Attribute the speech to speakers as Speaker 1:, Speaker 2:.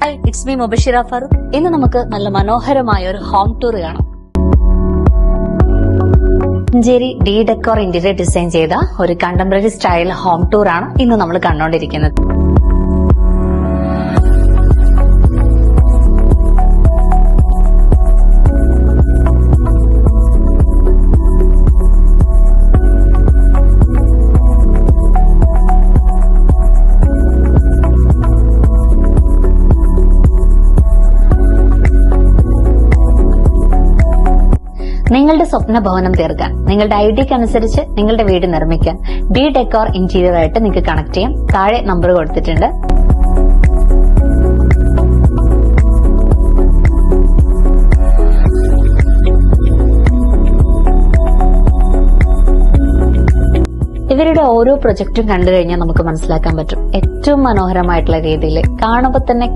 Speaker 1: Hi it's me Mubashira Farooq ഇന്ന് നമുക്ക് നല്ല മനോഹരമായ ഒരു ഹോം ടൂർ കാണാം. Manjeri D decor interior design ചെയ്ത ഒരു കണ്ടംപററി സ്റ്റൈൽ ഹോം ടൂർ ആണ് ഇന്ന് നമ്മൾ കണ്ടുകൊണ്ടിരിക്കുന്നത് നിങ്ങളുടെ സ്വപ്ന ഭവനം തീർക്കാൻ നിങ്ങളുടെ ഐഡിയക്ക് അനുസരിച്ച് നിങ്ങളുടെ വീട് നിർമ്മിക്കാൻ ബി ഡെക്കോർ ഇന്റീരിയർ ആയിട്ട് നിങ്ങൾക്ക് കണക്ട് ചെയ്യാം. താഴെ നമ്പർ കൊടുത്തിട്ടുണ്ട്. ഇവരുടെ ഓരോ പ്രൊജക്റ്റും കണ്ടു കഴിഞ്ഞാൽ നമുക്ക് മനസ്സിലാക്കാൻ പറ്റും. ഏറ്റവും മനോഹരമായിട്ടുള്ള രീതിയിൽ കാണുമ്പോൾ തന്നെ